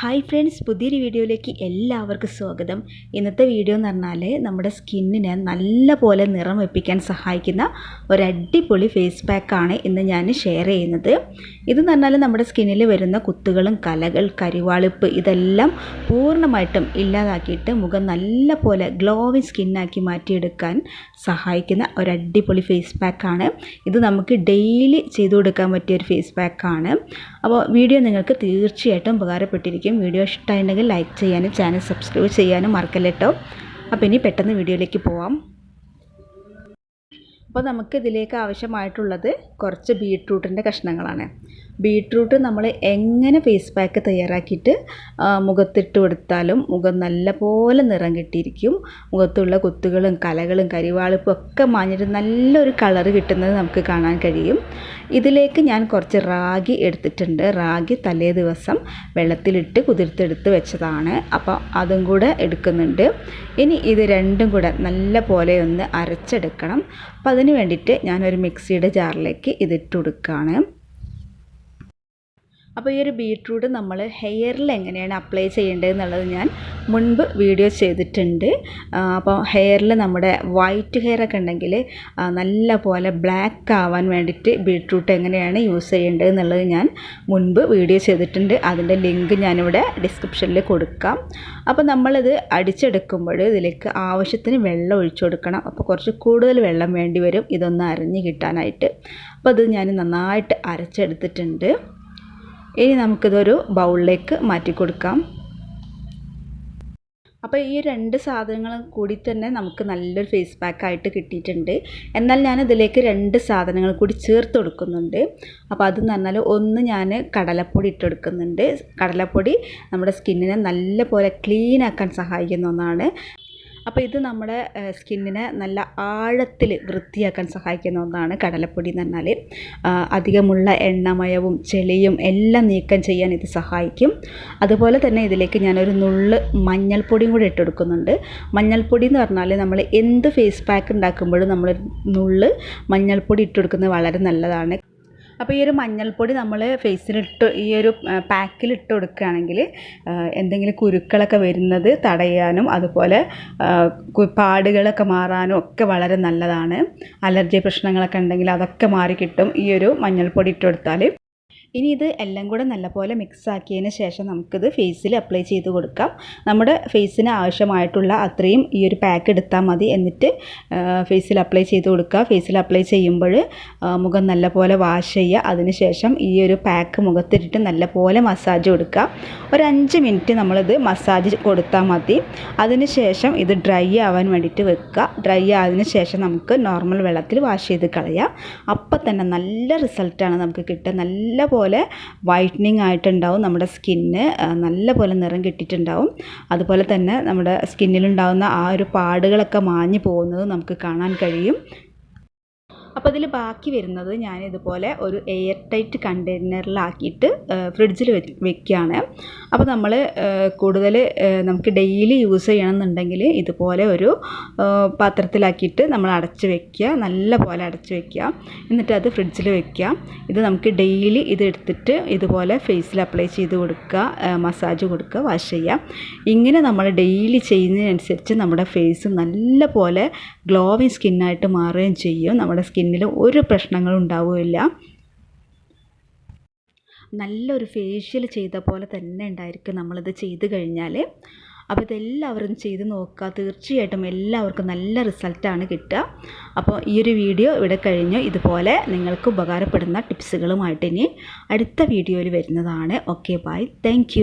Hi friends പുതിയൊരു വീഡിയോയിലേക്ക് എല്ലാവർക്കും സ്വാഗതം. ഇന്നത്തെ വീഡിയോ എന്ന് പറഞ്ഞാൽ നമ്മുടെ സ്കിന്നിനെ നല്ല പോലെ നിറം വെപ്പിക്കാൻ സഹായിക്കുന്ന ഒരു അടിപൊളി ഫേസ് പാക്കാണ് ഇന്ന് ഞാൻ ഷെയർ ചെയ്യുന്നത്. ഇതെന്ന് പറഞ്ഞാൽ നമ്മുടെ സ്കിന്നിൽ വരുന്ന കുത്തുകളും കലകൾ കരിവാളിപ്പ് ഇതെല്ലാം പൂർണമായിട്ടും ഇല്ലാതാക്കിയിട്ട് മുഖം നല്ല പോലെ ഗ്ലോവിങ് സ്കിന്നാക്കി മാറ്റിയെടുക്കാൻ സഹായിക്കുന്ന ഒരു അടിപൊളി ഫേസ് പാക്കാണ് ഇത് നമുക്ക് ഡെയിലി ചെയ്തു കൊടുക്കാൻ പറ്റിയ ഒരു ഫേസ് പാക്കാണ് അപ്പോൾ വീഡിയോ നിങ്ങൾക്ക് തീർച്ചയായിട്ടും ഉപകാരപ്പെട്ടിരിക്കും. വീഡിയോ ഇഷ്ടമായിട്ടുണ്ടെങ്കിൽ ലൈക്ക് ചെയ്യാനും ചാനൽ സബ്സ്ക്രൈബ് ചെയ്യാനും മറക്കല്ല കേട്ടോ അപ്പോൾ ഇനി പെട്ടെന്ന് വീഡിയോയിലേക്ക് പോവാം. അപ്പോൾ നമുക്ക് ഇതിലേക്ക് ആവശ്യമായിട്ടുള്ളത് കുറച്ച് ബീട്രൂട്ടിന്റെ കഷ്ണങ്ങളാണ്. ബീട്രൂട്ട് നമ്മൾ എങ്ങനെ ഫേസ് പാക്ക് തയ്യാറാക്കിയിട്ട് മുഖത്തിട്ട് കൊടുത്താലും മുഖം നല്ല പോലെ നിറം കിട്ടിയിരിക്കും. മുഖത്തുള്ള കുത്തുകളും കലകളും കരിവാളിപ്പും ഒക്കെ മാഞ്ഞിട്ട് നല്ലൊരു കളർ കിട്ടുന്നത് നമുക്ക് കാണാൻ കഴിയും. ഇതിലേക്ക് ഞാൻ കുറച്ച് റാഗി എടുത്തിട്ടുണ്ട്. റാഗി തലേ ദിവസം വെള്ളത്തിലിട്ട് കുതിർത്തെടുത്ത് വെച്ചതാണ്. അപ്പോൾ അതും കൂടെ എടുക്കുന്നുണ്ട്. ഇനി ഇത് രണ്ടും കൂടെ നല്ല പോലെ ഒന്ന് അരച്ചെടുക്കണം. അപ്പോൾ അതിന് വേണ്ടിയിട്ട് ഞാനൊരു മിക്സിയുടെ ജാറിലേക്ക് ഇതിട്ട് കൊടുക്കുകയാണ് അപ്പോൾ ഈ ഒരു ബീട്രൂട്ട് നമ്മൾ ഹെയറിൽ എങ്ങനെയാണ് അപ്ലൈ ചെയ്യേണ്ടത് എന്നുള്ളത് ഞാൻ മുൻപ് വീഡിയോ ചെയ്തിട്ടുണ്ട്. അപ്പോൾ ഹെയറിൽ നമ്മുടെ വൈറ്റ് ഹെയർ ഒക്കെ ഉണ്ടെങ്കിൽ നല്ല പോലെ ബ്ലാക്ക് ആവാൻ വേണ്ടിയിട്ട് ബീട്രൂട്ട് എങ്ങനെയാണ് യൂസ് ചെയ്യേണ്ടത് എന്നുള്ളത് ഞാൻ മുൻപ് വീഡിയോ ചെയ്തിട്ടുണ്ട്. അതിന്റെ ലിങ്ക് ഞാനിവിടെ ഡിസ്ക്രിപ്ഷനിൽ കൊടുക്കാം. അപ്പോൾ നമ്മളിത് അടിച്ചെടുക്കുമ്പോൾ ഇതിലേക്ക് ആവശ്യത്തിന് വെള്ളം ഒഴിച്ചു കൊടുക്കണം. അപ്പോൾ കുറച്ച് കൂടുതൽ വെള്ളം വേണ്ടി വരും. ഇതൊന്ന് അരഞ്ഞ് കിട്ടാനായിട്ട്. അപ്പോൾ അത് ഞാൻ നന്നായിട്ട് അരച്ചെടുത്തിട്ടുണ്ട്. ഇനി നമുക്കിതൊരു ബൗളിലേക്ക് മാറ്റി കൊടുക്കാം. അപ്പോൾ ഈ രണ്ട് സാധനങ്ങളും കൂടി തന്നെ നമുക്ക് നല്ലൊരു ഫേസ് പാക്കായിട്ട് കിട്ടിയിട്ടുണ്ട്. എന്നാൽ ഞാൻ ഇതിലേക്ക് രണ്ട് സാധനങ്ങൾ കൂടി ചേർത്ത് കൊടുക്കുന്നുണ്ട്. അപ്പോൾ അതെന്ന് പറഞ്ഞാൽ ഒന്ന് ഞാൻ കടലപ്പൊടി ഇട്ട് കൊടുക്കുന്നുണ്ട്. കടലപ്പൊടി നമ്മുടെ സ്കിന്നിനെ നല്ല പോലെ ക്ലീൻ ആക്കാൻ സഹായിക്കുന്ന ഒന്നാണ്. അപ്പോൾ ഇത് നമ്മുടെ സ്കിന്നിനെ നല്ല ആഴത്തിൽ വൃത്തിയാക്കാൻ സഹായിക്കുന്ന ഒന്നാണ് കടലപ്പൊടി എന്ന് പറഞ്ഞാൽ അധികമുള്ള എണ്ണമയവും ചെളിയും എല്ലാം നീക്കം ചെയ്യാൻ ഇത് സഹായിക്കും. അതുപോലെ തന്നെ ഇതിലേക്ക് ഞാനൊരു നുള്ള് മഞ്ഞൾപ്പൊടിയും കൂടി ഇട്ടെടുക്കുന്നുണ്ട്. മഞ്ഞൾപ്പൊടി എന്ന് പറഞ്ഞാൽ നമ്മൾ എന്ത് ഫേസ് പാക്ക് ഉണ്ടാക്കുമ്പോഴും നമ്മൾ നുള്ള് മഞ്ഞൾപ്പൊടി ഇട്ടെടുക്കുന്നത് വളരെ നല്ലതാണ്. അപ്പോൾ ഈ ഒരു മഞ്ഞൾപ്പൊടി നമ്മൾ ഫേസിലിട്ട് ഈ ഒരു പാക്കിലിട്ട് കൊടുക്കുകയാണെങ്കിൽ എന്തെങ്കിലും കുരുക്കളൊക്കെ വരുന്നത് തടയാനും അതുപോലെ പാടുകളൊക്കെ മാറാനും ഒക്കെ വളരെ നല്ലതാണ്. അലർജി പ്രശ്നങ്ങളൊക്കെ ഉണ്ടെങ്കിൽ അതൊക്കെ മാറി കിട്ടും ഈ ഒരു മഞ്ഞൾപ്പൊടി ഇട്ട് കൊടുത്താൽ. ഇനി ഇത് എല്ലാം കൂടെ നല്ലപോലെ മിക്സ് ആക്കിയതിന് ശേഷം നമുക്കിത് ഫേസിൽ അപ്ലൈ ചെയ്ത് കൊടുക്കാം. നമ്മുടെ ഫേസിന് ആവശ്യമായിട്ടുള്ള അത്രയും ഈ ഒരു പാക്ക് എടുത്താൽ മതി എന്നിട്ട് ഫേസിൽ അപ്ലൈ ചെയ്ത് കൊടുക്കുക. ഫേസിൽ അപ്ലൈ ചെയ്യുമ്പോൾ മുഖം നല്ലപോലെ വാഷ് ചെയ്യുക. അതിനുശേഷം ഈ ഒരു പാക്ക് മുഖത്തിട്ടിട്ട് നല്ലപോലെ മസാജ് കൊടുക്കുക. ഒരു അഞ്ച് മിനിറ്റ് നമ്മളിത് മസാജ് കൊടുത്താൽ മതി. അതിനുശേഷം ഇത് ഡ്രൈ ആവാൻ വേണ്ടിയിട്ട് വെക്കുക. ഡ്രൈ ആയതിനു ശേഷം നമുക്ക് നോർമൽ വെള്ളത്തിൽ വാഷ് ചെയ്ത് കളയാം. അപ്പം തന്നെ നല്ല റിസൾട്ടാണ് നമുക്ക് കിട്ടുക. നല്ല പോലെ വൈറ്റനിങ് ആയിട്ടുണ്ടാവും നമ്മുടെ സ്കിന്ന്. നല്ലപോലെ നിറം കിട്ടിയിട്ടുണ്ടാവും. അതുപോലെ തന്നെ നമ്മുടെ സ്കിന്നിലുണ്ടാകുന്ന ആ ഒരു പാടുകളൊക്കെ മാഞ്ഞു പോകുന്നത് നമുക്ക് കാണാൻ കഴിയും. അപ്പോൾ ഇതിൽ ബാക്കി വരുന്നത് ഞാൻ ഇതുപോലെ ഒരു എയർ ടൈറ്റ് കണ്ടെയ്നറിലാക്കിയിട്ട് ഫ്രിഡ്ജിൽ വെക്കുകയാണ് അപ്പോൾ നമ്മൾ കൂടുതൽ നമുക്ക് ഡെയിലി യൂസ് ചെയ്യണമെന്നുണ്ടെങ്കിൽ ഇതുപോലെ ഒരു പാത്രത്തിലാക്കിയിട്ട് നമ്മൾ അടച്ച് വെക്കുക നല്ല പോലെ അടച്ച് വെക്കുക. എന്നിട്ട് അത് ഫ്രിഡ്ജിൽ വെക്കുക. ഇത് നമുക്ക് ഡെയിലി ഇത് എടുത്തിട്ട് ഇതുപോലെ ഫേസിൽ അപ്ലൈ ചെയ്ത് കൊടുക്കുക മസാജ് കൊടുക്കുക വാഷ് ചെയ്യുക. ഇങ്ങനെ നമ്മൾ ഡെയിലി ചെയ്യുന്നതിനനുസരിച്ച് നമ്മുടെ ഫേസ് നല്ല പോലെ ഗ്ലോവിങ് സ്കിന്നായിട്ട് മാറുകയും ചെയ്യും. നമ്മുടെ സ്കിന്നിൽ ഒരു പ്രശ്നങ്ങളും ഉണ്ടാവുകയില്ല. നല്ലൊരു ഫേഷ്യൽ ചെയ്ത പോലെ തന്നെ ഉണ്ടായിരിക്കും നമ്മളിത് ചെയ്ത് കഴിഞ്ഞാൽ. അപ്പോൾ ഇതെല്ലാവരും ചെയ്ത് നോക്കുക. തീർച്ചയായിട്ടും എല്ലാവർക്കും നല്ല റിസൾട്ടാണ് കിട്ടുക. അപ്പോൾ ഈ ഒരു വീഡിയോ ഇവിടെ കഴിഞ്ഞു. ഇതുപോലെ നിങ്ങൾക്ക് ഉപകാരപ്പെടുന്ന ടിപ്സുകളുമായിട്ട് ഇനി അടുത്ത വീഡിയോയിൽ വരുന്നതാണ്. Okay bye thank